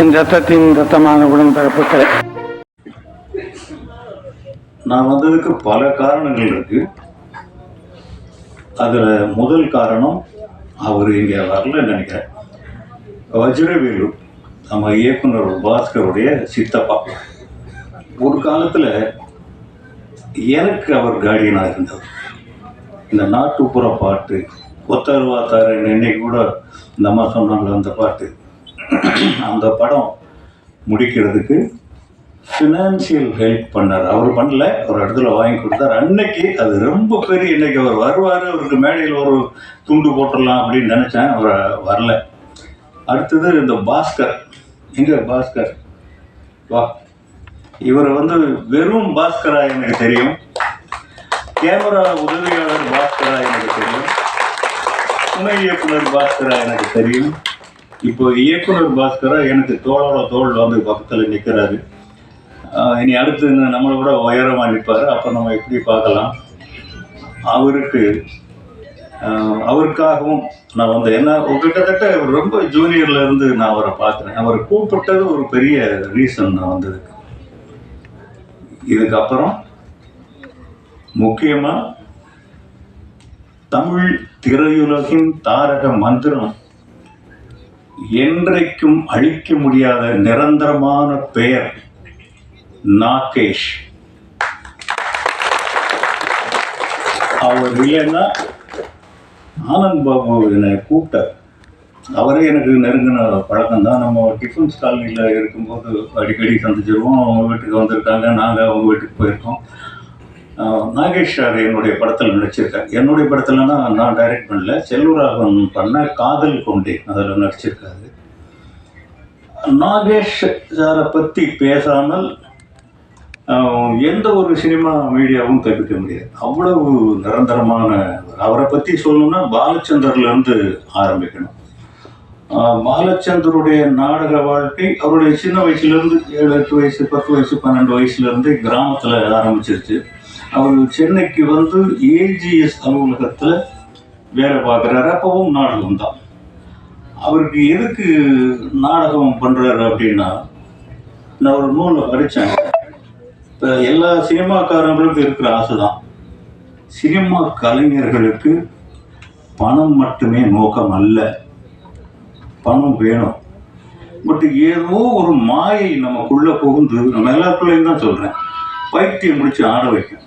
என் ரத்தத்தின் ரத்தமான உடன்பிறப்புகளே நான் வந்ததுக்கு பல காரணங்கள் இருக்கு. அதுல முதல் காரணம் அவர் இங்க வரல நினைக்கிறேன். வஜ்ரவேலு நம்ம இயக்குனர் பாஸ்கருடைய சித்தப்பா. ஒரு காலத்துல எனக்கு அவர் கார்டியனா இருந்தவர் இந்த நாட்டுப்புற பாட்டு ஒத்தருவாத்தாரு என்னைக்கு கூட இந்த அம்மா சொன்னாங்க அந்த பாட்டு. அந்த படம் முடிக்கிறதுக்கு ஃபினான்சியல் ஹெல்ப் பண்ணார். அவர் பண்ணல ஒரு இடத்துல வாங்கி கொடுத்தார். அன்னைக்கு அது ரொம்ப பெரிய இன்னைக்கு அவர் வருவார் அவருக்கு மேடையில் ஒரு துண்டு போட்டுடலாம் அப்படின்னு நினச்சேன். அவர் வரல. அடுத்தது இந்த பாஸ்கர். எங்க பாஸ்கர்? வா. இவரை வந்து வெறும் பாஸ்கரா எனக்கு தெரியும். கேமரா உதவியாளர் பாஸ்கரா எனக்கு தெரியும். துணை இயக்குனர் பாஸ்கரா எனக்கு தெரியும். இப்போ இயக்குனர் பாஸ்கரா எனக்கு தோளோட தோல் வந்து பக்கத்தில் நிற்கிறாரு இனி அடுத்து நம்மளை விட உயரமாக நிற்பார் அப்போ நம்ம எப்படி பார்க்கலாம்? அவருக்கு அவருக்காகவும் நான் வந்து என்ன கிட்டத்தட்ட ரொம்ப ஜூனியர்ல இருந்து நான் அவரை பார்க்குறேன். அவரை கூப்பிட்டது ஒரு பெரிய ரீசன் நான் வந்ததுக்கு. இதுக்கப்புறம் முக்கியமாக தமிழ் திரையுலகின் தாரக மந்திரம் என்றைக்கும் அழிக்க முடியாத நிரந்தரமான பெயர் நாகேஷ். அவர் இல்லைன்னா ஆனந்த் பாபு என்னை கூப்பிட்டார். அவரே எனக்கு நெருங்கின பழக்கம் தான். நம்ம டிஃபன்ஸ் காலனியில் இருக்கும்போது அடிக்கடி சந்திச்சிருவோம். அவங்க வீட்டுக்கு வந்திருக்காங்க. நாங்கள் அவங்க வீட்டுக்கு போயிருக்கோம். நாகேஷ் சார் என்னுடைய படத்தில் நடிச்சிருக்காரு. என்னுடைய படத்துலனா நான் டைரக்ட் பண்ணல. செல்லூராகவன் பண்ண காதல் கொண்டே அதில் நடிச்சிருக்காரு. நாகேஷ் சாரை பற்றி பேசாமல் எந்த ஒரு சினிமா மீடியாவும் தப்பிக்க முடியாது. அவ்வளவு நிரந்தரமான அவரை பற்றி சொல்லணும்னா பாலச்சந்தர்ல இருந்து ஆரம்பிக்கணும் பாலச்சந்தருடைய நாடக வாழ்க்கை அவருடைய சின்ன வயசுலேருந்து ஏழு எட்டு வயசு பத்து வயசு பன்னெண்டு வயசுலேருந்து கிராமத்தில் ஆரம்பிச்சிருச்சு. அவர் சென்னைக்கு வந்து ஏஜிஎஸ் அலுவலகத்தில் வேலை பார்க்குறாரு. அப்பவும் நாடகம் தான். அவருக்கு எதுக்கு நாடகம் பண்ணுறாரு அப்படின்னா நான் ஒரு நூலில் படித்தேன் இப்போ எல்லா சினிமாக்காரங்களுக்கும் இருக்கிற ஆசை தான் சினிமா கலைஞர்களுக்கு பணம் மட்டுமே நோக்கம் அல்ல. பணம் வேணும். பட் ஏதோ ஒரு மாயை நமக்குள்ளே புகுந்து நம்ம எல்லாருக்குள்ளேயும் தான் சொல்கிறேன் பைத்தியம் முடிச்சு ஆட வைக்கும்.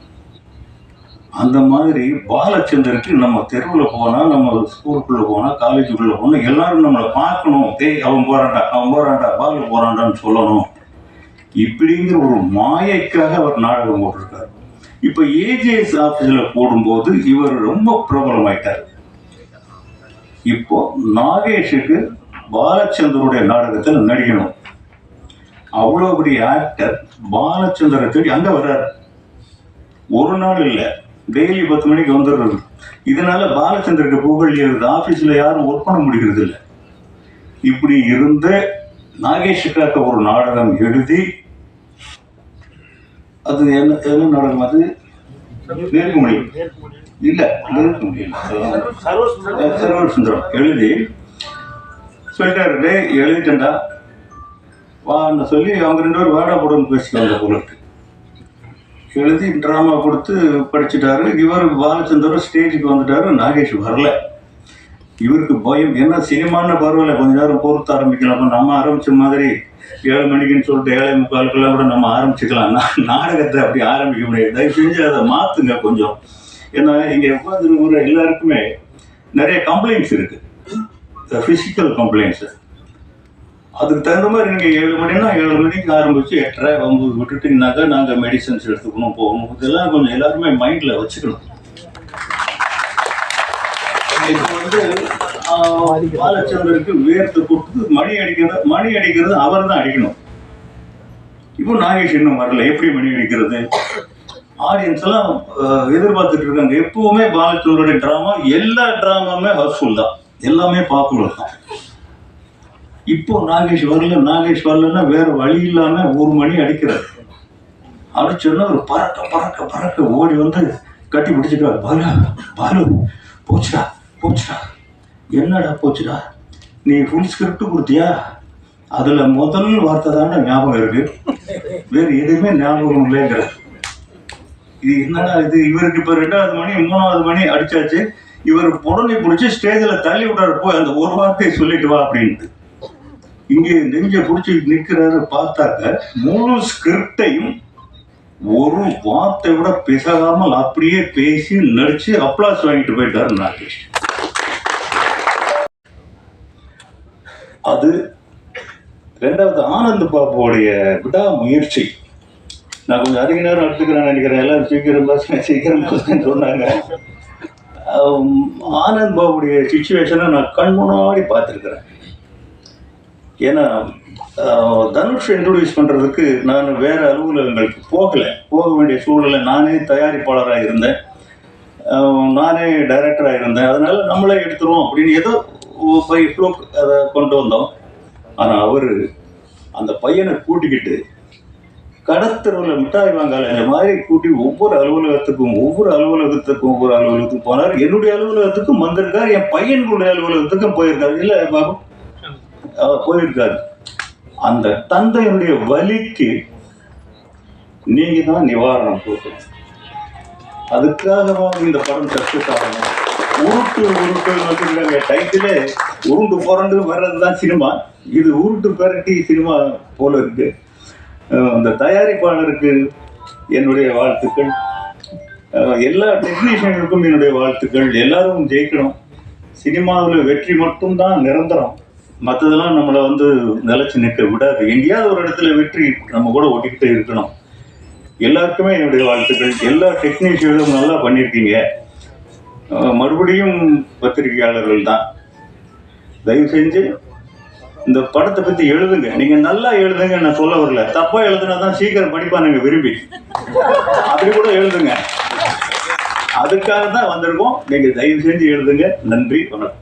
அந்த மாதிரி பாலச்சந்தருக்கு நம்ம தெருவில் போனால் நம்ம ஸ்கூலுக்குள்ளே போனால் காலேஜுக்குள்ளே போனால் எல்லாரும் நம்மளை பார்க்கணும். தேய் அவன் போறான்டா அவன் போறான்டா பால் போறான்டான்னு சொல்லணும். இப்படிங்கிற ஒரு மாயைக்காக அவர் நாடகம் போட்டிருக்கார். இப்போ ஏஜிஎஸ் ஆஃபீஸில் போடும்போது இவர் ரொம்ப பிரபலமாயிட்டார். இப்போ நாகேஷுக்கு பாலச்சந்தருடைய நாடகத்தில் நடிக்கணும். அவ்வளோ பெரிய ஆக்டர் பாலச்சந்தரை தேடி அங்கே வர்றார். ஒரு நாள் இல்லை டெய்லி பத்து மணிக்கு வந்துடுறது. இதனால பாலச்சந்தருக்கு புகழ் எழுது. ஆஃபீஸில் யாரும் ஒர்க் பண்ண முடிகிறது இல்லை இப்படி இருந்த நாகேஷுக்காக ஒரு நாடகம் எழுதி அது என்ன என்ன நாடகம் அது? நேர்குமணி இல்லை நேர்குமணி இல்ல. சர்வர் சுந்தரம் எழுதி சொல்லிட்டாரு டே எழுதிட்டேன்டா. வான்னு சொல்லி அவங்க ரெண்டு பேரும் வேடா போடணும்னு பேசிட்டு வந்த பொருளுக்கு. எழுதி ட்ராமா கொடுத்து படிச்சுட்டாரு. இவர் பாலச்சந்தர் ஸ்டேஜுக்கு வந்துட்டாரு. நாகேஷ் வரல. இவருக்கு பயம். என்ன சினிமான்னு பரவாயில்ல. கொஞ்ச நேரம் பொறுத்து ஆரம்பிக்கலாம். நம்ம ஆரம்பிச்ச மாதிரி ஏழு மணிக்குன்னு சொல்லிட்டு ஏழை முக்காலுக்கெல்லாம் கூட நம்ம ஆரம்பிச்சுக்கலாம். நாடகத்தை அப்படி ஆரம்பிக்க முடியாது. தயவு செஞ்சு அதை மாத்துங்க கொஞ்சம். ஏன்னா இங்க உட்காந்துருக்கிற எல்லாருக்குமே நிறைய கம்ப்ளைண்ட்ஸ் இருக்கு. ஃபிசிக்கல் கம்ப்ளைண்ட்ஸ் அதுக்கு தகுந்த மாதிரி நீங்கள் ஏழு மணினா ஏழு மணிக்கு ஆரம்பிச்சு எட்டரை ஒம்பது விட்டுட்டீங்கன்னாக்கா நாங்கள் மெடிசன்ஸ் எடுத்துக்கணும் போகணும். இதெல்லாம் கொஞ்சம் எல்லாருமே மைண்டில் வச்சுக்கணும். இது வந்து ஆஹ், வேர்த்து கொடுத்து மணி அடிக்கிறது மணி அடிக்கிறது அவர் தான் அடிக்கணும். இப்போ நாகேஷ் இன்னும் வரல. எப்படி மணி அடிக்கிறது? ஆடியன்ஸ் எல்லாம் எதிர்பார்த்துட்டு இருக்காங்க. எப்பவுமே பாலச்சந்திரோட ட்ராமா எல்லா ட்ராமாவுமே ஹவுஸ்ஃபுல் தான். எல்லாமே பாப்புலர் தான். இப்போ நாகேஷ் வரல நாகேஷ் வரலன்னா வேற வழி இல்லாம ஒரு மணி அடிக்கிறார். அடிச்சோன்னா ஒரு பறக்க பறக்க பறக்க ஓடி வந்து கட்டி பிடிச்சிக்கிறார் பாலு பாலு போச்சுடா போச்சுடா. என்னடா போச்சுடா? நீ ஃபுல் ஸ்கிரிப்ட் கொடுத்தியா? அதுல முதல் வார்த்தை தானே ஞாபகம் இருக்கு. வேறு எதுவுமே ஞாபகம் இல்லைங்கிற. இது என்னடா இது? இவருக்கு இப்போ ரெண்டாவது மணி மூணாவது மணி அடிச்சாச்சு. இவர் உடனே பிடிச்சி ஸ்டேஜில் தள்ளி விட்டாரு. போய் அந்த ஒரு வார்த்தையை சொல்லிட்டு வா அப்படின்ட்டு. இங்கே நெஞ்ச பிடிச்சி நிற்கிறாரு பார்த்தாக்க முழு ஸ்கிரிப்டையும் ஒரு வார்த்தை விட பிசகாமல் அப்படியே பேசி நடிச்சு அப்ளாஸ் வாங்கிட்டு போயிட்டாரு நாகேஷ். அது ரெண்டாவது ஆனந்த் பாபுவோடைய விடாமுயற்சி. நான் கொஞ்சம் அதிக நேரம் எடுத்துக்கிறேன் நினைக்கிறேன். எல்லாரும் சீக்கிரம் பஸ் சீக்கிரம் பஸ்ன்னு சொன்னாங்க. ஆனந்த் பாபுடைய சுச்சுவேஷனை நான் கண் முன்னாடி பார்த்துருக்குறேன். ஏன்னா தனுஷ் இன்ட்ரடியூஸ் பண்ணுறதுக்கு நான் வேறு அலுவலகங்களுக்கு போகலை. போக வேண்டிய சூழலை நானே தயாரிப்பாளராக இருந்தேன். நானே டைரக்டராக இருந்தேன். அதனால் நம்மளே எடுத்துருவோம் அப்படின்னு ஏதோ பை ஃப்ளோக் அதை கொண்டு வந்தோம். ஆனால் அவர் அந்த பையனை கூட்டிக்கிட்டு கடத்தருவில் மிட்டாய் வாங்கல. இந்த மாதிரி கூட்டி ஒவ்வொரு அலுவலகத்துக்கும் ஒவ்வொரு அலுவலகத்துக்கும் ஒவ்வொரு அலுவலகத்துக்கும் போனார். என்னுடைய அலுவலகத்துக்கும் வந்திருக்கார். என் பையன்களுடைய அலுவலகத்துக்கும் போயிருக்காரு. இல்லை பாபு? போயிருக்காது போயிருக்காரு. அந்த தந்தையினுடைய வலிக்கு நீங்க தான் நிவாரணம் கொடுக்கணும். அதுக்காகவா இந்த படம் சக்சஸ் உருட்டு உருட்டு வச்சுருக்காங்க டைட்டிலே உருண்டு புரண்டு வர்றது தான் சினிமா. இது உருட்டு பெரட்டி சினிமா போல இருக்கு. அந்த தயாரிப்பாளருக்கு என்னுடைய வாழ்த்துக்கள். எல்லா டெக்னீஷியனுக்கும் என்னுடைய வாழ்த்துக்கள். எல்லாரும் ஜெயிக்கணும். சினிமாவில் வெற்றி மட்டும்தான் நிரந்தரம். மற்றதெல்லாம் நம்மளை வந்து நிலச்சி நிற்க விடாது. எங்கேயாவது ஒரு இடத்துல வெற்றி நம்ம கூட ஒட்டிக்கிட்டே இருக்கணும். எல்லாருக்குமே என்னுடைய வாழ்த்துக்கள். எல்லா டெக்னீஷியனும் நல்லா பண்ணியிருக்கீங்க. மறுபடியும் பத்திரிகையாளர்கள் தான். தயவு செஞ்சு இந்த படத்தை பற்றி எழுதுங்க. நீங்கள் நல்லா எழுதுங்க நான் சொல்ல வரல. தப்பாக எழுதுனா தான் சீக்கிரம் படிப்பானுங்க விரும்பி. அப்படி கூட எழுதுங்க. அதுக்காக தான் வந்திருக்கோம். நீங்கள் தயவு செஞ்சு எழுதுங்க. நன்றி வணக்கம்.